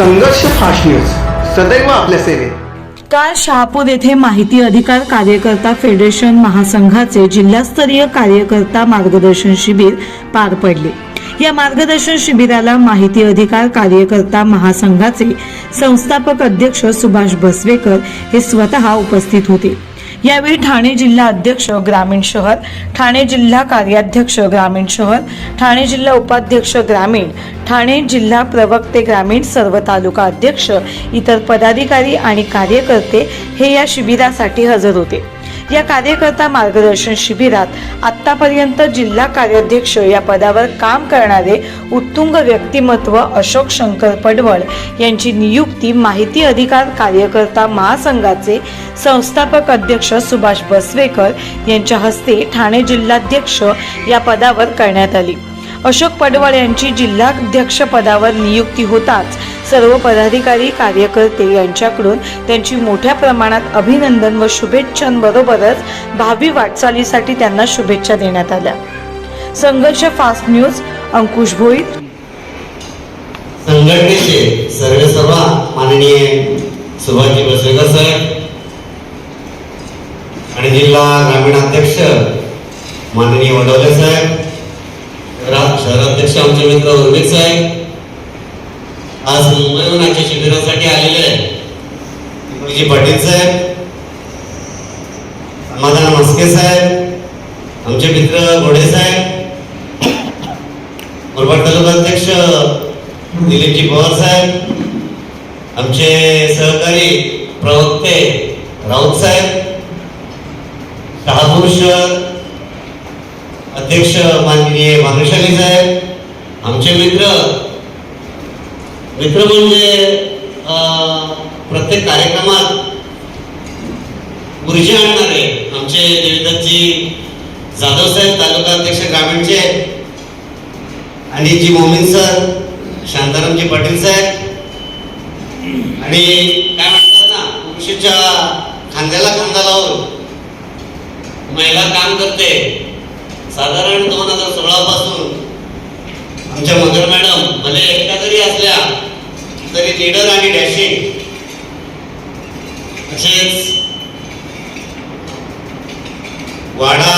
संघर्ष fast news सदैव आपल्या सेवेत. काल शहापूर येथे माहिती अधिकार कार्यकर्ता फेडरेशन महासंघाचे जिल्हास्तरीय कार्यकर्ता मार्गदर्शन शिबिर पार पडले. या मार्गदर्शन शिबिराला माहिती अधिकार कार्यकर्ता महासंघाचे संस्थापक अध्यक्ष सुभाष बसवेकर हे स्वतः उपस्थित होते. यावेळी ठाणे जिल्हा अध्यक्ष ग्रामीण शहर ठाणे जिल्हा कार्याध्यक्ष ग्रामीण शहर ठाणे जिल्हा उपाध्यक्ष ग्रामीण ठाणे जिल्हा प्रवक्ते ग्रामीण सर्व तालुका अध्यक्ष इतर पदाधिकारी आणि कार्यकर्ते हे या शिबिरासाठी हजर होते. या कार्यकर्ता मार्गदर्शन शिबिरात आतापर्यंत जिल्हा कार्याध्यक्ष या पदावर काम करणारे उत्तुंग व्यक्तिमत्व अशोक शंकर पडवळ यांची नियुक्ती माहिती अधिकार कार्यकर्ता महासंघाचे संस्थापक अध्यक्ष सुभाष बसवेकर यांच्या हस्ते ठाणे जिल्हाध्यक्ष या पदावर करण्यात आली. अशोक पडवळ यांची जिल्हाध्यक्ष पदावर नियुक्ती होताच सर्व पदाधिकारी कार्यकर्ते यांच्याकडून त्यांची मोठ्या प्रमाणात अभिनंदन व शुभेच्छांबरोबरच भावी वाटचालीसाठी त्यांना शुभेच्छा देण्यात आल्या. संघर्ष फास्ट न्यूज अंकुश भोईर. संघटनेचे सर्व सभा माननीय सुभाषजी बसवेकर साहेब आणि जिल्हा ग्रामीण अध्यक्ष माननीय वडवले साहेब शहराध्यक्ष आमचे मित्र उर्मिक साहेब आज मुंबईहून आमच्या शिबिरासाठी आलेले आहे पाटील साहेब समाधान मस्के साहेब आमचे मित्र घोडे साहेब मुरबाड तालुका अध्यक्ष दिलीपजी पवार साहेब आमचे सहकारी प्रवक्ते राऊत साहेब शहापूर शहर अध्यक्ष माननीय भानुशाली साहेब आमचे मित्र मित्र म्हणजे प्रत्येक कार्यक्रमात ऊर्जा आणणारे आमचे देवीदत्तजी जाधव साहेब तालुका अध्यक्ष ग्रामीणचे आणि जी मोमिन सर शांतारामजी पाटील साहेब. आणि काय म्हणतात ना पुरुषीच्या खांद्याला खांदा लावून महिला काम करते. साधारण दोन हजार सोळा पासून आमच्या मगर मॅडम भले एकटा जरी असल्या तरी लीडर आणि डॅशिंग तसेच वाडा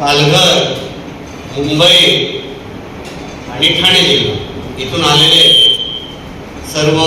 पालघर मुंबई आणि ठाणे जिल्हा. इथून आलेले सर्व